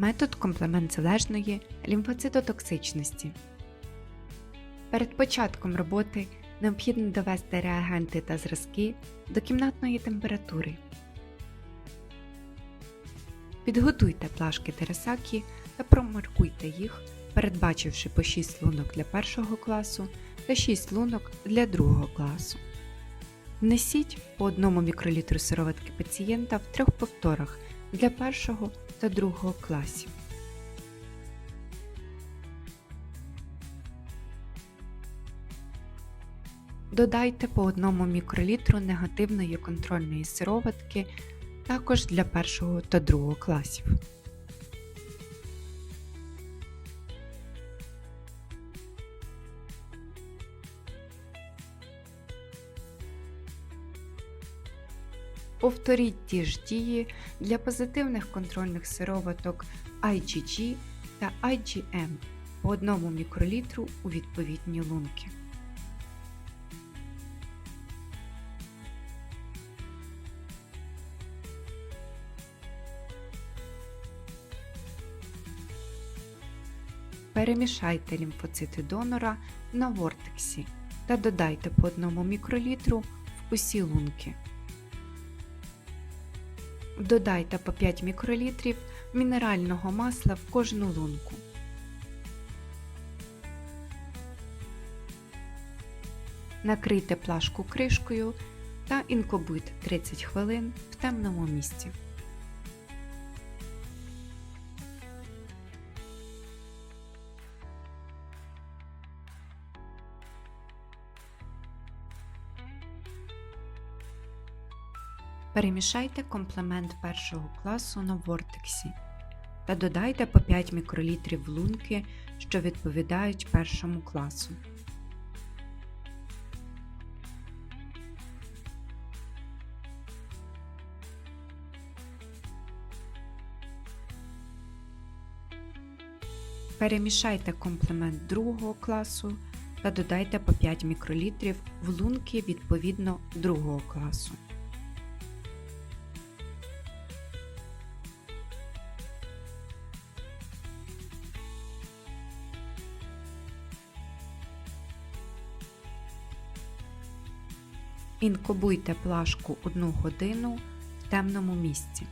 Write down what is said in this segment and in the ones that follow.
Метод комплемент-залежної лімфоцитотоксичності. Перед початком роботи необхідно довести реагенти та зразки до кімнатної температури. Підготуйте плашки терасакі та промаркуйте їх, передбачивши по 6 лунок для першого класу та 6 лунок для другого класу. Внесіть по 1 мікролітру сироватки пацієнта в трьох повторах для першого та другого класів. Додайте по одному мікролітру негативної контрольної сироватки також для першого та другого класів. Повторіть ті ж дії для позитивних контрольних сироваток IgG та IgM по 1 мікролітру у відповідні лунки. Перемішайте лімфоцити донора на вортексі та додайте по 1 мікролітру в усі лунки. Додайте по 5 мікролітрів мінерального масла в кожну лунку. Накрийте плашку кришкою та інкубуйте 30 хвилин в темному місці. Перемішайте комплемент першого класу на вортексі та додайте по 5 мікролітрів лунки, що відповідають першому класу. Перемішайте комплемент другого класу та додайте по 5 мікролітрів в лунки відповідно другого класу. Інкубуйте плашку 1 годину в темному місці.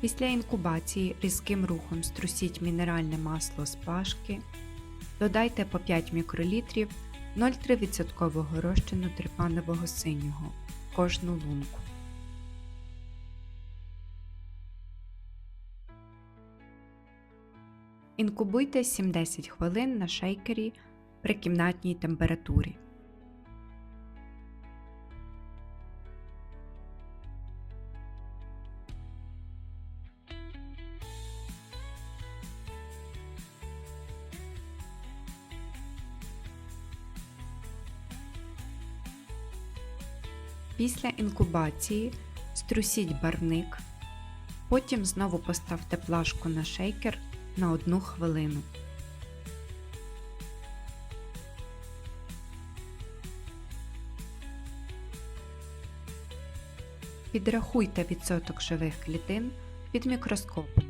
Після інкубації різким рухом струсіть мінеральне масло з плашки, додайте по 5 мікролітрів 0,3% розчину трипанового синього в кожну лунку. Інкубуйте 7-10 хвилин на шейкері при кімнатній температурі. Після інкубації струсіть барвник, потім знову поставте плашку на шейкер на одну хвилину. Підрахуйте відсоток живих клітин під мікроскопом.